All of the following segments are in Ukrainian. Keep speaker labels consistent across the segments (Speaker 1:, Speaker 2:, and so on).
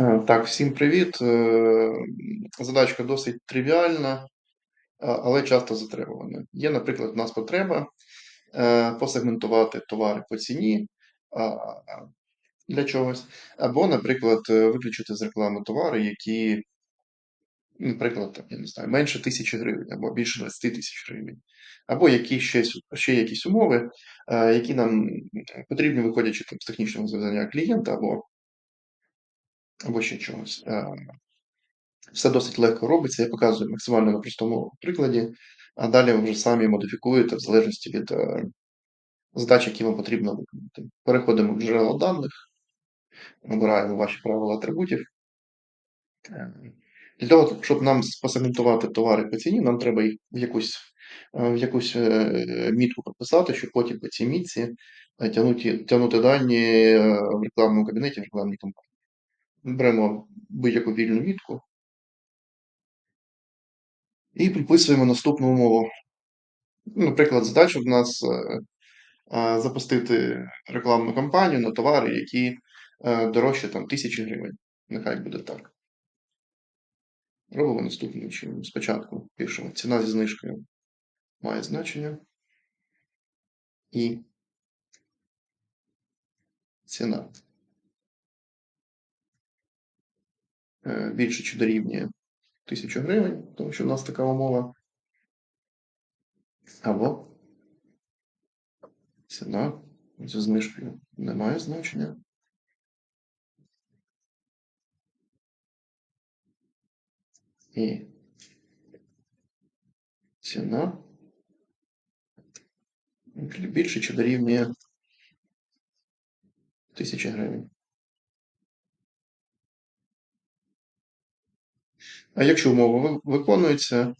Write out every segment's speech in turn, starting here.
Speaker 1: Е, Так, всім привіт. Е, Задачка досить тривіальна, але часто затребувана. Є, наприклад, у нас потреба е, посегментувати товари по ціні для чогось, або, наприклад, е, виключити з реклами товари, які, наприклад, я не знаю, менше тисячі гривень, або більше 20 тисяч гривень, або які ще, ще якісь умови, е, які нам потрібні, виходячи там, з технічного завдання клієнта або, або ще чогось. Е, Все досить легко робиться, я показую максимально на простому прикладі, а далі ви вже самі модифікуєте в залежності від е, задач, які вам потрібно виконати. Переходимо в джерела даних, обираємо ваші правила атрибутів. Е, Для того, щоб нам посегментувати товари по ціні, нам треба їх в якусь в якусь мітку прописати, щоб потім по цій мітці тягнути, тягнути дані в рекламному кабінеті, в рекламній кампанії. Беремо будь-яку вільну мітку і приписуємо наступну умову. Ну, Наприклад, задача в нас е, е, запустити рекламну кампанію на товари, які е, дорожче там тисячі гривень. Нехай буде так. Робимо наступним чином. Спочатку пишемо ціна зі знижкою має значення. І ціна е, більше чи дорівнює 1000 гривень, тому що в нас така умова. Або ціна зі знижкою не має значення. І ціна більше чи дорівнює 1000 гривень. А якщо умова виконується,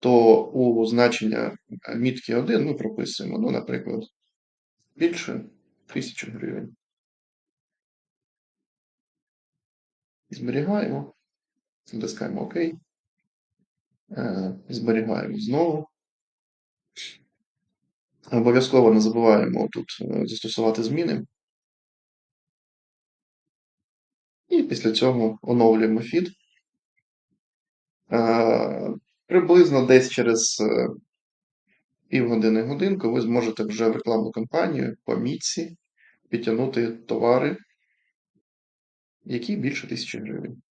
Speaker 1: то у значення мітки 1 ми прописуємо, ну, наприклад, більше 1000 гривень. Зберігаємо, натискаємо ОК, е, зберігаємо знову. Обов'язково не забуваємо тут е, застосувати зміни. І після цього оновлюємо фід. Е, приблизно десь через е, півгодини годинку ви зможете вже в рекламну кампанію по мітці підтягнути товари, які більше 1000 гривень.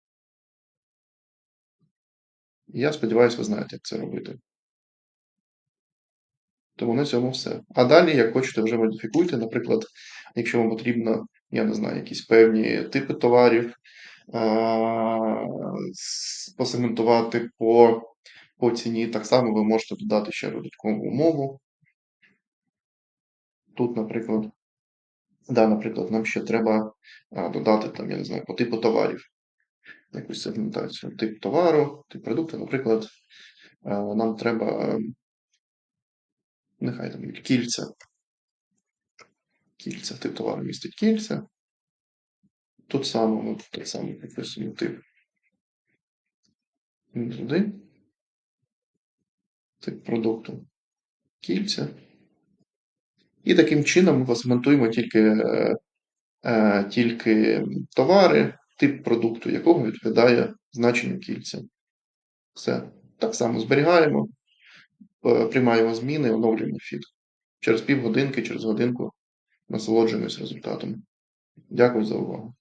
Speaker 1: Я сподіваюся, ви знаєте, як це робити. Тому на цьому все. А далі, як хочете, вже модифікуйте. Наприклад, якщо вам потрібно, я не знаю, якісь певні типи товарів посегментувати по по ціні, так само ви можете додати ще додаткову умову. Тут, наприклад, да, наприклад, нам ще треба додати там, я не знаю, по типу товарів. Якусь сегментацію. Тип товару, тип продукту, наприклад, нам треба нехай там кільця. Кільця, тип товару містить кільця. Тут саме ми так само підписуємо тип туди. Тип продукту кільця. І таким чином ми посмонтуємо тільки е, е, тільки товари, тип продукту, якого відповідає значенню кільця. Все. Так само зберігаємо, е, приймаємо зміни, оновлюємо фід. Через півгодинки, через годинку насолоджуємось результатом. Дякую за увагу.